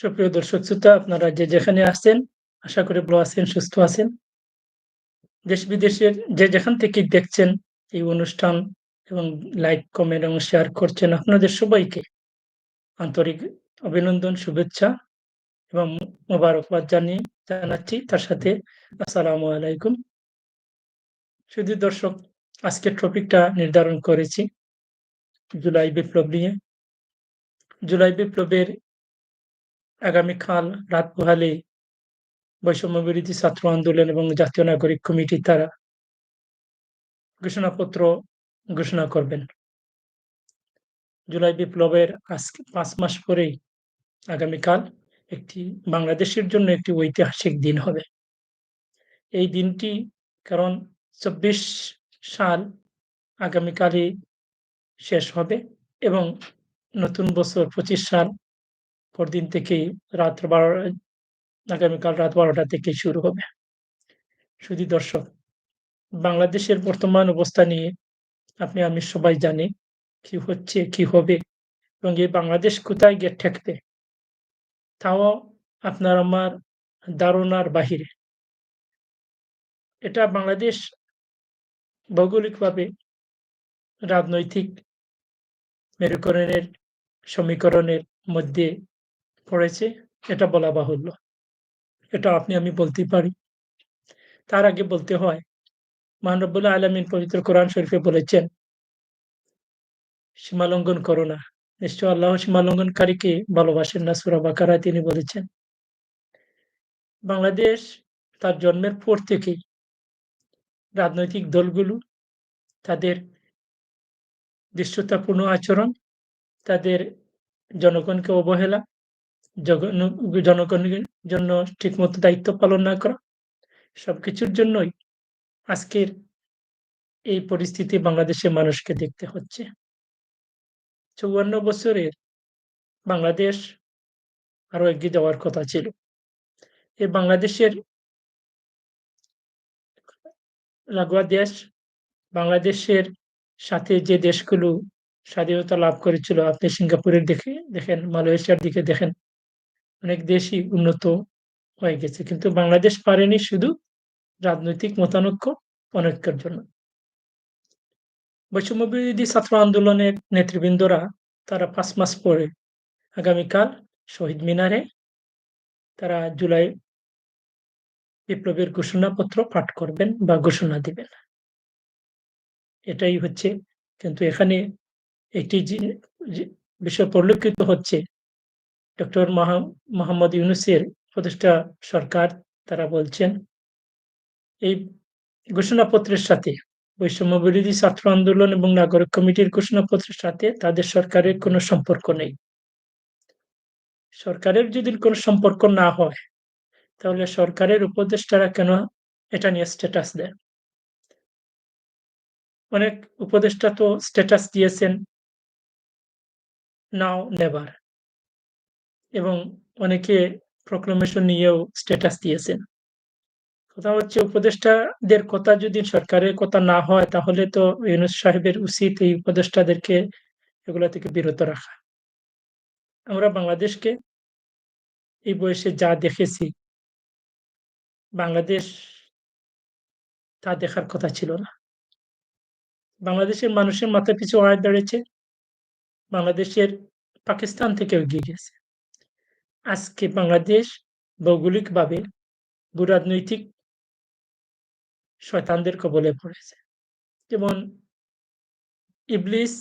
সুপ্রিয় দর্শক শ্রোতা, আপনারা যে যেখানে আছেন, আশা করি ভালো আছেন, সুস্থ আছেন। দেশ বিদেশের যে যেখান থেকে দেখছেন এই অনুষ্ঠান এবং লাইক, কমেন্ট এবং শেয়ার করছেন, আপনাদের সবাইকে আন্তরিক অভিনন্দন, শুভেচ্ছা এবং মোবারকবাদ জানিয়ে জানাচ্ছি। তার সাথে আসসালামু আলাইকুম। শুধু দর্শক আজকের টপিকটা নির্ধারণ করেছি, জুলাই বিপ্লব নিয়ে। জুলাই বিপ্লবের আগামীকাল রাত পোহালে বৈষম্য বিরোধী ছাত্র আন্দোলন এবং জাতীয় নাগরিক কমিটি তারা ঘোষণাপত্র ঘোষণা করবেন। জুলাই বিপ্লবের আজকে পাঁচ মাস পরেই আগামীকাল একটি বাংলাদেশের জন্য একটি ঐতিহাসিক দিন হবে। এই দিনটি কারণ চব্বিশ সাল আগামীকালই শেষ হবে এবং নতুন বছর পঁচিশ সাল পরদিন থেকেই রাত বারো, আগামীকাল রাত বারোটা থেকে শুরু হবে। শুধু দর্শক, বাংলাদেশের বর্তমান অবস্থা নিয়ে আপনি, আমি সবাই জানি কি হচ্ছে, কি হবে এবং এই বাংলাদেশ কোথায় গিয়ে ঠেকবে, তাও আপনার আমার ধারণার বাহিরে। এটা বাংলাদেশ ভৌগোলিকভাবে রাজনৈতিক মেরুকরণের সমীকরণের মধ্যে পড়েছে, এটা বলা বাহুল্য। এটা আপনি, আমি বলতে পারি। তার আগে বলতে হয় মানবুল্লাহ আলমিন পবিত্র কোরআন শরীফে বলেছেন, সীমালঙ্ঘন করো না। নিশ্চয় আল্লাহ সীমালঙ্ঘনকারীকে ভালোবাসেন না, সুরা বাকারায় তিনি বলেছেন। বাংলাদেশ তার জন্মের পর থেকেই রাজনৈতিক দলগুলো, তাদের দৃশ্যতাপূর্ণ আচরণ, তাদের জনগণকে অবহেলা জনগণের জন্য ঠিকমতো দায়িত্ব পালন না করা, সবকিছুর জন্যই আজকের এই পরিস্থিতি বাংলাদেশের মানুষকে দেখতে হচ্ছে। চৌয়ান্ন বছরের বাংলাদেশ আরও এগিয়ে যাওয়ার কথা ছিল। এই বাংলাদেশের লাগোয়া দেশ বাংলাদেশের সাথে যে দেশগুলো স্বাধীনতা লাভ করেছিল, আপনি সিঙ্গাপুরের দেখে দেখেন, মালয়েশিয়ার দিকে দেখেন, অনেক দেশই উন্নত হয়ে গেছে। কিন্তু বাংলাদেশ পারেনি শুধু রাজনৈতিক মতানৈক্য অনৈক্যের জন্য। বৈষম্য বিরোধী ছাত্র আন্দোলনের নেতৃবৃন্দরা, তারা পাঁচ মাস পরে আগামীকাল শহীদ মিনারে, তারা জুলাই বিপ্লবের ঘোষণাপত্র পাঠ করবেন বা ঘোষণা দিবেন। এটাই হচ্ছে, কিন্তু এখানে একটি বিষয় পরিলক্ষিত হচ্ছে। ডক্টর মোহাম্মদ ইউনুসের প্রতিষ্ঠা সরকার, তারা বলছেন, এই ঘোষণাপত্রের সাথে বৈষম্য বিরোধী ছাত্র আন্দোলন এবং নাগরিক কমিটির ঘোষণাপত্রের সাথে তাদের সরকারের কোনো সম্পর্ক নেই। সরকারের যদি কোনো সম্পর্ক না হয় তাহলে সরকারের উপদেষ্টারা কেন এটা নিয়ে স্ট্যাটাস দেয়? অনেক উপদেষ্টা তো স্ট্যাটাস দিয়েছেন, নাও নেবার। এবং অনেকে প্রক্লামেশন নিয়েও স্ট্যাটাস দিয়েছেন। কথা হচ্ছে উপদেষ্টাদের কথা যদি সরকারের কথা না হয়, তাহলে তো ইউনুস সাহেবের উচিত এই উপদেষ্টাদেরকে এগুলা থেকে বিরত রাখা। আমরা বাংলাদেশকে এই বয়সে যা দেখেছি বাংলাদেশ তা দেখার কথা ছিল না। বাংলাদেশের মানুষের মাথা পিছু আয় দাঁড়িয়েছে। বাংলাদেশের পাকিস্তান থেকে এগিয়ে গেছে আজকে বাংলাদেশ ভৌগোলিকভাবে ভূরাজনৈতিক শয়তানদের কবলে পড়েছে। যেমন ইবলিস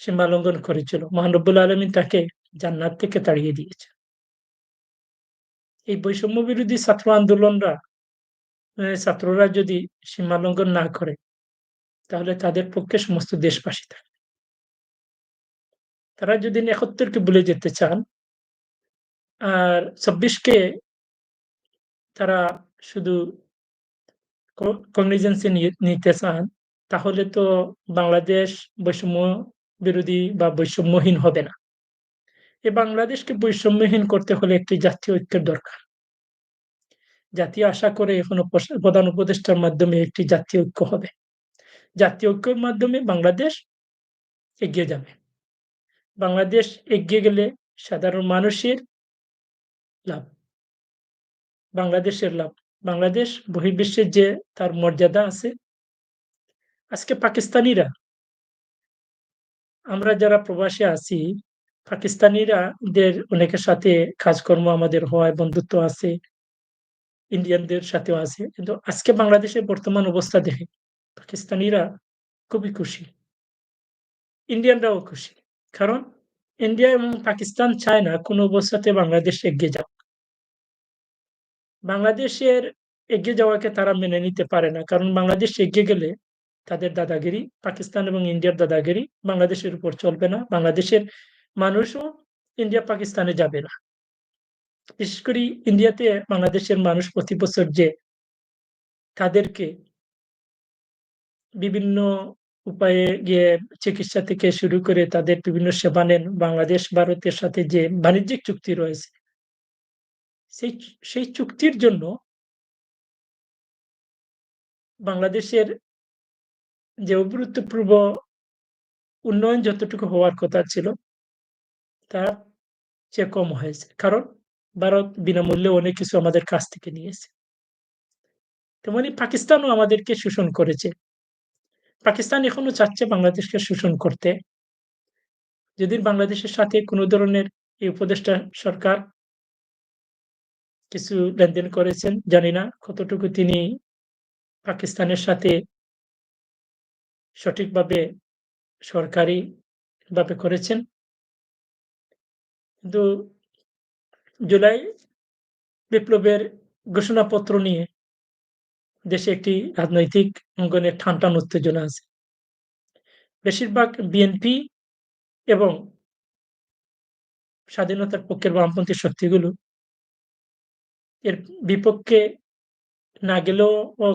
সীমালঙ্ঘন করেছিল। মহানব্বুল আলমিন তাকে জান্নাত থেকে তাড়িয়ে দিয়েছে। এই বৈষম্য বিরোধী ছাত্র আন্দোলনরা ছাত্ররা যদি সীমালঙ্ঘন না করে, তাহলে তাদের পক্ষে সমস্ত দেশবাসী থাকবে। তারা যদি একত্তরকে ভুলে যেতে চান, আর চব্বিশকে তারা শুধু কগনিজেন্সি নিতে চান, তাহলে তো বাংলাদেশ বৈষম্য বিরোধী বা বৈষম্যহীন হবে না। এ বাংলাদেশকে বৈষম্যহীন করতে হলে একটি জাতীয় ঐক্যের দরকার জাতীয় আশা করে এখনও প্রধান উপদেষ্টার মাধ্যমে একটি জাতীয় ঐক্য হবে জাতীয় ঐক্যের মাধ্যমে বাংলাদেশ এগিয়ে যাবে। বাংলাদেশ এগিয়ে গেলে সাধারণ মানুষের লাভ। বাংলাদেশের লাভ। বাংলাদেশ বহির্বিশ্বের যে তার মর্যাদা আছে আজকে পাকিস্তানিরা আমরা যারা প্রবাসী আছি, পাকিস্তানিরা দের অনেকের সাথে কাজকর্ম আমাদের হয়, বন্ধুত্ব আছে। ইন্ডিয়ানদের সাথেও আছে। কিন্তু আজকে বাংলাদেশের বর্তমান অবস্থা দেখে পাকিস্তানিরা খুবই খুশি। ইন্ডিয়ানরাও খুশি। কারণ ইন্ডিয়া এবং পাকিস্তান চায় না কোন অবস্থাতে বাংলাদেশ এগিয়ে যাক। বাংলাদেশের এগিয়ে যাওয়াকে তারা মেনে নিতে পারে না। কারণ বাংলাদেশ এগিয়ে গেলে তাদের দাদাগিরি, পাকিস্তান এবং ইন্ডিয়ার দাদাগিরি বাংলাদেশের উপর চলবে না। বাংলাদেশের মানুষও ইন্ডিয়া পাকিস্তানে যাবে না। বিশেষ করে ইন্ডিয়াতে বাংলাদেশের মানুষ প্রতি বছর যে তাদেরকে বিভিন্ন উপায়ে গিয়ে চিকিৎসা থেকে শুরু করে তাদের বিভিন্ন সেবা নেন, বাংলাদেশ, ভারতের সাথে যে বাণিজ্যিক চুক্তি রয়েছে, সেই সেই চুক্তির জন্য বাংলাদেশের যে অভূতপূর্ব উন্নয়ন যতটুকু হওয়ার কথা ছিল তার চেয়ে কম হয়েছে। কারণ ভারত বিনামূল্যে অনেক কিছু আমাদের কাছ থেকে নিয়েছে। তেমনি পাকিস্তানও আমাদেরকে শোষণ করেছে। পাকিস্তান এখনও চাচ্ছে বাংলাদেশকে শোষণ করতে। যদি বাংলাদেশের সাথে কোনো ধরনের এই উপদেষ্টা সরকার কিছু লেনদেন করেছেন, জানি না কতটুকু তিনি পাকিস্তানের সাথে সঠিকভাবে সরকারি ভাবে করেছেন। কিন্তু জুলাই বিপ্লবের ঘোষণাপত্র নিয়ে দেশে একটি রাজনৈতিক অঙ্গনে ঠান্ডান উত্তেজনা আছে। বেশিরভাগ বিএনপি এবং স্বাধীনতার পক্ষের বামপন্থী শক্তিগুলো এর বিপক্ষে না গেলেও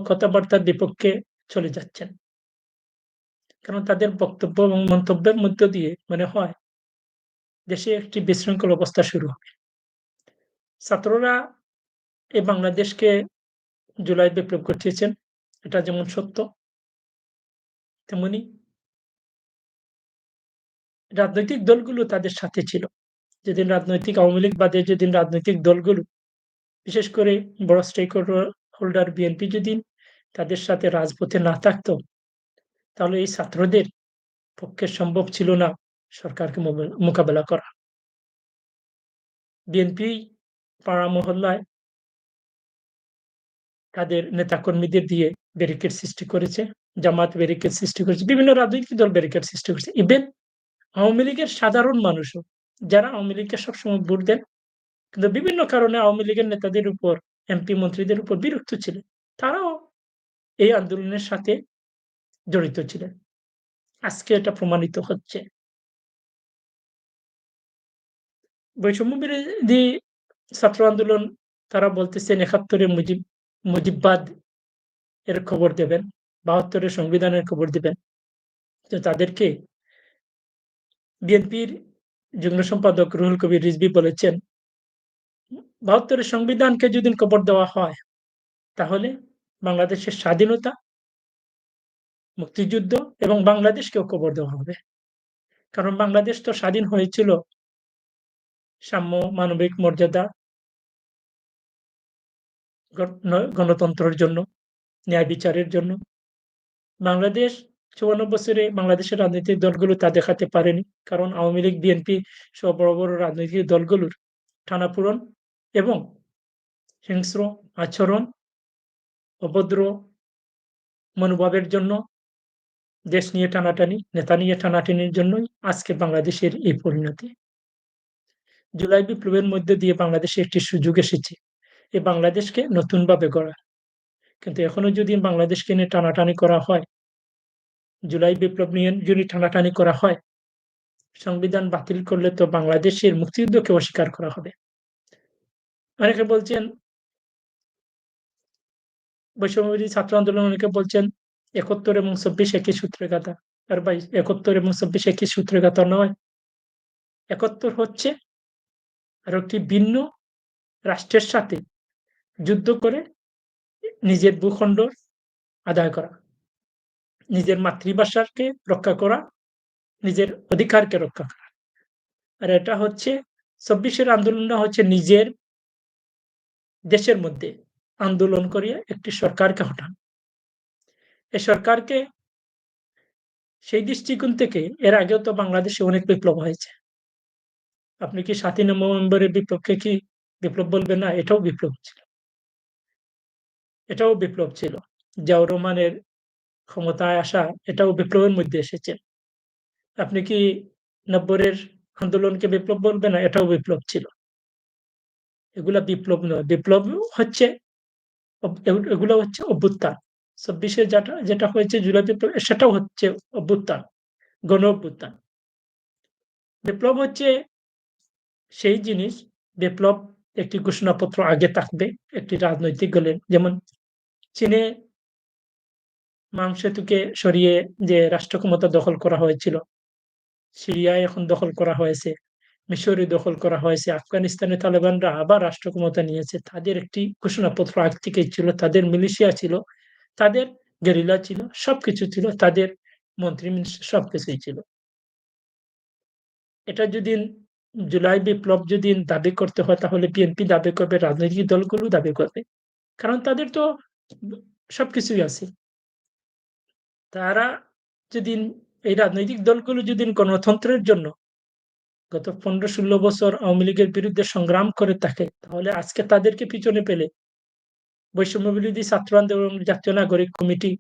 কথাবার্তার বিপক্ষে চলে যাচ্ছেন। কারণ তাদের বক্তব্য এবং মন্তব্যের মধ্য দিয়ে মনে হয় দেশে একটি বিশৃঙ্খল অবস্থা শুরু হবে। ছাত্ররা এই বাংলাদেশকে জুলাই বিপ্লব ঘটিয়েছেন, এটা যেমন সত্য, তেমনি রাজনৈতিক দলগুলো তাদের সাথে ছিল। যেদিন রাজনৈতিক আওয়ামী লীগ বাদে যেদিন রাজনৈতিক দলগুলো, বিশেষ করে বড় স্টেক হোল্ডার বিএনপি যদি তাদের সাথে রাজপথে না থাকতো, তাহলে এই ছাত্রদের পক্ষে সম্ভব ছিল না সরকারকে মোকাবেলা করা। বিএনপি পাড়া মহল্লায় তাদের নেতাকর্মীদের দিয়ে ব্যারিকেড সৃষ্টি করেছে, জামাত ব্যারিকেড সৃষ্টি করেছে, বিভিন্ন রাজনৈতিক দল ব্যারিকেড সৃষ্টি করেছে। ইভেন আওয়ামী লীগের সাধারণ মানুষও, যারা আওয়ামী লীগকে সবসময় ভোট দেন, কিন্তু বিভিন্ন কারণে আওয়ামী লীগের নেতাদের উপর এমপি মন্ত্রীদের উপর বিরক্ত ছিলেন। তারাও এই আন্দোলনের সাথে জড়িত ছিলেন। আজকে এটা প্রমাণিত হচ্ছে। বৈষম্য বিরোধী ছাত্র আন্দোলন তারা বলতেছেন একাত্তরে মুজিব, মুজিববাদ এর খবর দেবেন বাহাত্তরের সংবিধানের খবর দিবেন। তো তাদেরকে বিএনপির যুগ্ম সম্পাদক রুহুল কবির রিজবি বলেছেন বাহাত্তরের সংবিধানকে যদি কবর দেওয়া হয়, তাহলে বাংলাদেশের স্বাধীনতা, মুক্তিযুদ্ধ এবং বাংলাদেশকেও কবর দেওয়া হবে। কারণ বাংলাদেশ তো স্বাধীন হয়েছিল সাম্য, মানবিক মর্যাদা গণতন্ত্রের জন্য, ন্যায় বিচারের জন্য। বাংলাদেশ চুয়ান্ন বছরে বাংলাদেশের রাজনৈতিক দলগুলো তা দেখাতে পারেনি, কারণ আওয়ামী লীগ, বিএনপি সব বড় বড় রাজনৈতিক দলগুলোর টানাপূরণ এবং হিংস্র আচরণ, অভদ্র মনোভাবের জন্য, দেশ নিয়ে টানাটানি, নেতা নিয়ে টানাটানির জন্যই আজকে বাংলাদেশের এই পরিণতি। জুলাই বিপ্লবের মধ্যে দিয়ে বাংলাদেশে একটি সুযোগ এসেছে। এই বাংলাদেশকে নতুনভাবে গড়া কিন্তু এখনও যদি বাংলাদেশকে নিয়ে টানাটানি করা হয়, জুলাই বিপ্লব নিয়ে যদি টানাটানি করা হয়, সংবিধান বাতিল করলে তো বাংলাদেশের মুক্তিযুদ্ধকে অস্বীকার করা হবে। অনেকে বলছেন, বৈষম্যবিরোধী ছাত্র আন্দোলন অনেকে বলছেন, একাত্তর এবং চব্বিশ একই সূত্রে গাথা আর ভাই, একাত্তর এবং চব্বিশ একই সূত্রে গাথা নয়। একাত্তর হচ্ছে আর একটি ভিন্ন রাষ্ট্রের সাথে যুদ্ধ করে নিজের ভূখণ্ড আদায় করা, নিজের মাতৃভাষাকে রক্ষা করা, নিজের অধিকারকে রক্ষা করা। আর এটা হচ্ছে, চব্বিশের আন্দোলনটা হচ্ছে নিজের দেশের মধ্যে আন্দোলন করিয়া একটি সরকারকে হটান। এই সরকারকে সেই দৃষ্টিকোণ থেকে এর আগেও তো বাংলাদেশে অনেক বিপ্লব হয়েছে। আপনি কি সাতই নভেম্বরের বিপ্লবকে কি বিপ্লব বলবেন না? এটাও বিপ্লব ছিল। এটাও বিপ্লব ছিল। জিয়াউর রহমানের ক্ষমতায় আসা এটাও বিপ্লবের মধ্যে এসেছে। আপনি কি নব্বরের আন্দোলনকে বিপ্লব বলবেন না? এটাও বিপ্লব ছিল। এগুলা বিপ্লব নয়। বিপ্লব হচ্ছে এগুলো হচ্ছে অভ্যুত্থান। চব্বিশে যেটা যেটা হয়েছে জুলাই বিপ্লব, সেটাও হচ্ছে অভ্যুত্থান গণ অভ্যুত্থান বিপ্লব হচ্ছে সেই জিনিস বিপ্লব একটি ঘোষণাপত্র আগে থাকবে, একটি রাজনৈতিক দলের। যেমন চীনে মাং সেতুকে সরিয়ে যে রাষ্ট্র ক্ষমতা দখল করা হয়েছিল, সিরিয়ায় এখন দখল করা হয়েছে মিশরে দখল করা হয়েছে, আফগানিস্তানে তালেবানরা আবার রাষ্ট্র ক্ষমতা নিয়েছে। তাদের একটি ঘোষণাপত্র আগ থেকেই ছিল, তাদের মিলিশিয়া ছিল, তাদের গেরিলা ছিল, সবকিছু ছিল, তাদের মন্ত্রী মিনিস্টার সবকিছুই ছিল। এটা যদি জুলাই বিপ্লব যদি দাবি করতে হয়, তাহলে বিএনপি দাবি করবে, রাজনৈতিক দলগুলো দাবি করবে। কারণ তাদের তো সবকিছুই আছে। তারা যদি এই রাজনৈতিক দলগুলো যদি গণতন্ত্রের জন্য গত পনেরো ষোলো বছর আওয়ামী লীগের বিরুদ্ধে সংগ্রাম করে থাকে, তাহলে আজকে তাদেরকে পিছনে পেলে বৈষম্য বিরোধী ছাত্র আন্দোলন জাতীয় নাগরিক কমিটি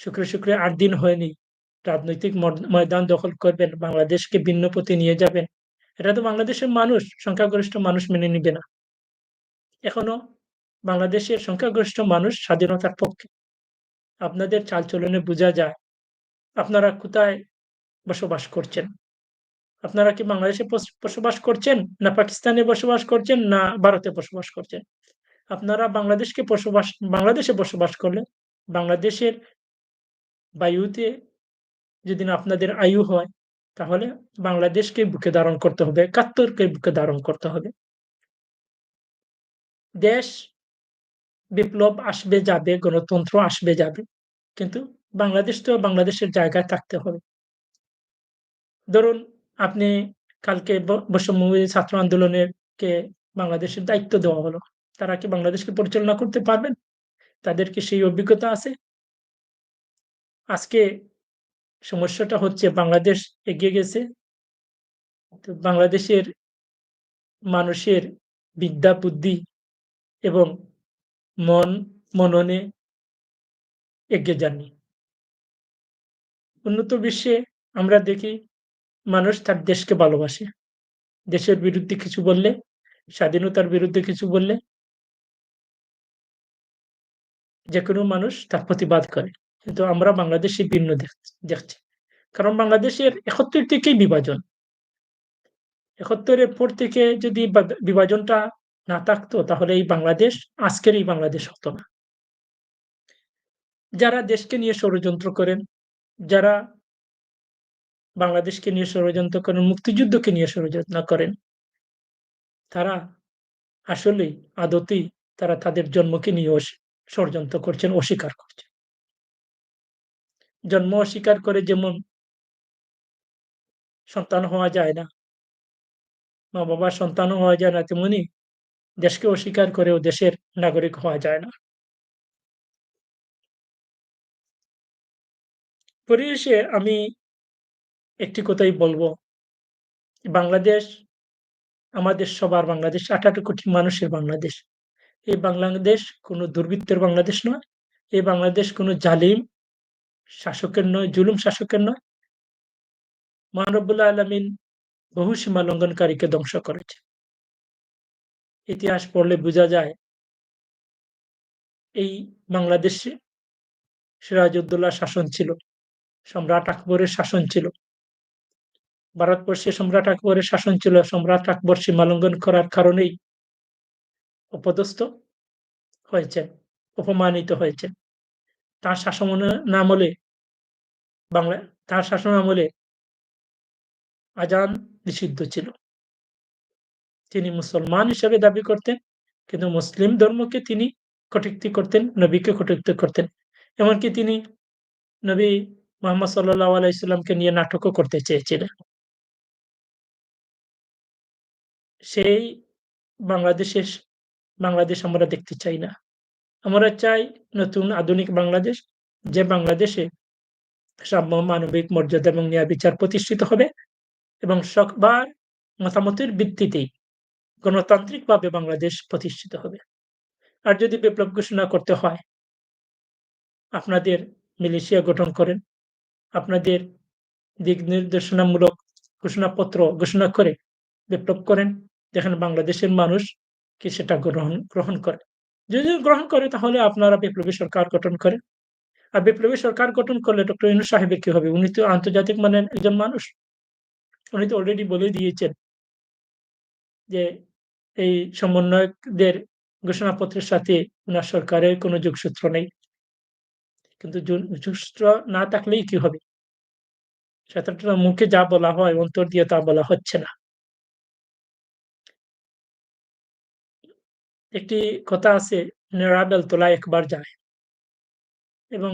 শুক্রে শুক্রে আট দিন হয়নি। রাজনৈতিক ময়দান দখল করবেন, বাংলাদেশকে ভিন্ন পথে নিয়ে যাবেন। এটা তো বাংলাদেশের মানুষ, সংখ্যাগরিষ্ঠ মানুষ মেনে নিবে না। এখনও বাংলাদেশের সংখ্যাগরিষ্ঠ মানুষ স্বাধীনতার পক্ষে। আপনাদের চালচলনে বোঝা যায়, আপনারা কোথায় বসবাস করছেন? আপনারা কি বাংলাদেশে বসবাস করছেন, না পাকিস্তানে বসবাস করছেন, না ভারতে বসবাস করছেন? আপনারা বাংলাদেশকে বসবাস, বাংলাদেশে বসবাস করলে বাংলাদেশের বায়ুতে যদি না আপনাদের আয়ু হয় তাহলে বাংলাদেশকে বুকে ধারণ করতে হবে একাত্তরকে বুকে ধারণ করতে হবে। দেশ বিপ্লব আসবে, যাবে, গণতন্ত্র আসবে, যাবে, কিন্তু বাংলাদেশ তো বাংলাদেশের জায়গায় থাকতে হবে। ধরুন আপনি কালকে বৈষম্য ছাত্র আন্দোলনের কে বাংলাদেশের দায়িত্ব দেওয়া হলো, তারা কি বাংলাদেশকে পরিচালনা করতে পারবেন? তাদের কি সেই অভিজ্ঞতা আছে? আজকে সমস্যাটা হচ্ছে বাংলাদেশ এগিয়ে গেছে। তো বাংলাদেশের মানুষের বিদ্যা, বুদ্ধি এবং মন, মননে এগিয়ে যাননি। উন্নত বিশ্বে আমরা দেখি মানুষ তার দেশকে ভালোবাসে। দেশের বিরুদ্ধে কিছু বললে, স্বাধীনতার বিরুদ্ধে কিছু বললে যে কোনো মানুষ তার প্রতিবাদ করে। কিন্তু আমরা বাংলাদেশে ভিন্ন দেখছি কারণ বাংলাদেশের একাত্তর থেকেই বিভাজন। একাত্তরের পর থেকে যদি বিভাজনটা না থাকতো, তাহলে এই বাংলাদেশ, আজকের এই বাংলাদেশ হতো না। যারা দেশকে নিয়ে ষড়যন্ত্র করেন, যারা বাংলাদেশকে নিয়ে ষড়যন্ত্র করেন, মুক্তিযুদ্ধকে নিয়ে ষড়যন্ত্র করেন, তারা আসলেই আদতেই তারা তাদের জন্মকে নিয়ে ষড়যন্ত্র করছেন, অস্বীকার করছেন। জন্ম অস্বীকার করে যেমন সন্তান হওয়া যায় না মা বাবার সন্তানও হওয়া যায় না, তেমনি দেশকে অস্বীকার করেও দেশের নাগরিক হওয়া যায় না। পরিশেষে আমি একটি কথাই বলব, বাংলাদেশ আমাদের সবার বাংলাদেশ, আঠারো কোটি মানুষের বাংলাদেশ। এই বাংলাদেশ কোনো দুর্বৃত্তের বাংলাদেশ নয়, এই বাংলাদেশ কোনো জালিম শাসকের নয়, জুলুম শাসকের নয়। মহানবুল্লাহ আলমিন বহু সীমা লঙ্ঘনকারীকে ধ্বংস করেছে। ইতিহাস পড়লে বোঝা যায়, এই বাংলাদেশে সিরাজউদ্দৌলার শাসন ছিল, সম্রাট আকবরের শাসন ছিল। ভারতবর্ষে সম্রাট আকবরের শাসন ছিল, সম্রাট আকবর সীমালঙ্ঘন করার কারণেই অপদস্থ হয়েছেন, অপমানিত হয়েছেন। তার শাসন আমলে বাংলা, তার শাসন আমলে আজান নিষিদ্ধ ছিল তিনি মুসলমান হিসেবে দাবি করতেন, কিন্তু মুসলিম ধর্মকে তিনি কটুক্তি করতেন, নবীকে কটুক্তি করতেন এমনকি তিনি নবী মোহাম্মদ সাল্লাল্লাহু আলাইহি সাল্লামকে নিয়ে নাটকও করতে চেয়েছিলেন। সেই বাংলাদেশের, বাংলাদেশ আমরা দেখতে চাই না। আমরা চাই নতুন আধুনিক বাংলাদেশ যে বাংলাদেশে সাম্য, মানবিক মর্যাদা এবং ন্যায় বিচার প্রতিষ্ঠিত হবে এবং সবার মতামতের ভিত্তিতেই গণতান্ত্রিকভাবে বাংলাদেশ প্রতিষ্ঠিত হবে। আর যদি বিপ্লব ঘোষণা করতে হয় আপনাদের মিলিশিয়া গঠন করেন। আপনাদের দিক নির্দেশনামূলক ঘোষণাপত্র ঘোষণা করে বিপ্লব করেন। দেখেন বাংলাদেশের মানুষ কি সেটা গ্রহণ গ্রহণ করে। যদি গ্রহণ করে, তাহলে আপনারা বিপ্লবী সরকার গঠন করেন। আর বিপ্লবী সরকার গঠন করলে ডক্টর ইউনূস সাহেবের কি হবে? উনি তো আন্তর্জাতিক মানের একজন মানুষ। উনি তো অলরেডি বলে দিয়েছেন যে এই সমন্বয়কদের ঘোষণাপত্রের সাথে উনার সরকারের কোনো যোগসূত্র নেই। কিন্তু যোগসূত্র না থাকলেই কি হবে? সেটা তো মুখে যা বলা হয়, অন্তর দিয়ে তা বলা হচ্ছে না। একটি কথা আছে নেড়া বেলতলায় একবার যায়। এবং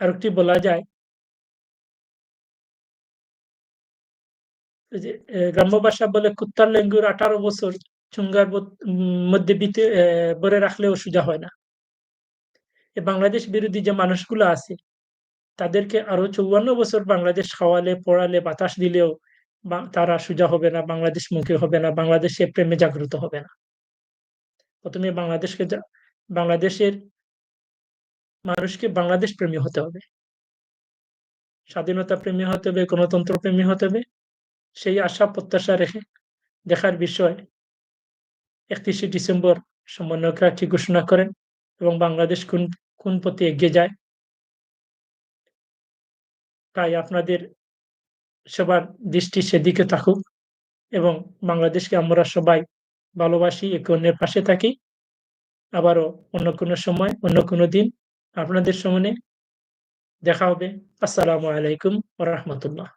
আরেকটি বলা যায় যে গ্রাম্য ভাষা বলে কুত্তার লেঙ্গুর ১৮ বছর চুঙ্গার মধ্যে বিতে ভরে রাখলেও সোজা হয় না। এ বাংলাদেশ বিরোধী যে মানুষগুলো আছে, তাদেরকে আরও ৫৪ বছর বাংলাদেশ খাওয়ালে, পড়ালে, বাতাস দিলেও তারা সোজা হবে না, বাংলাদেশমুখী হবে না, বাংলাদেশে প্রেমে জাগ্রত হবে না। ১ম এ বাংলাদেশকে বাংলাদেশের মানুষকে বাংলাদেশ প্রেমী হতে হবে। স্বাধীনতা প্রেমী হতে হবে, গণতন্ত্র প্রেমী হতে হবে। সেই আশা প্রত্যাশা রেখে দেখার বিষয় ৩১শে ডিসেম্বর সমন্বয়করা কি ঘোষণা করেন এবং বাংলাদেশ কোন কোন পথে এগিয়ে যায়। তাই আপনাদের সবার দৃষ্টি সেদিকে থাকুক এবং বাংলাদেশকে আমরা সবাই ভালোবাসি, একে অন্যের পাশে থাকি। আবারও অন্য কোনো সময়, অন্য কোনো দিন আপনাদের সামনে দেখা হবে। আসসালামু আলাইকুম রহমতুল্লাহ।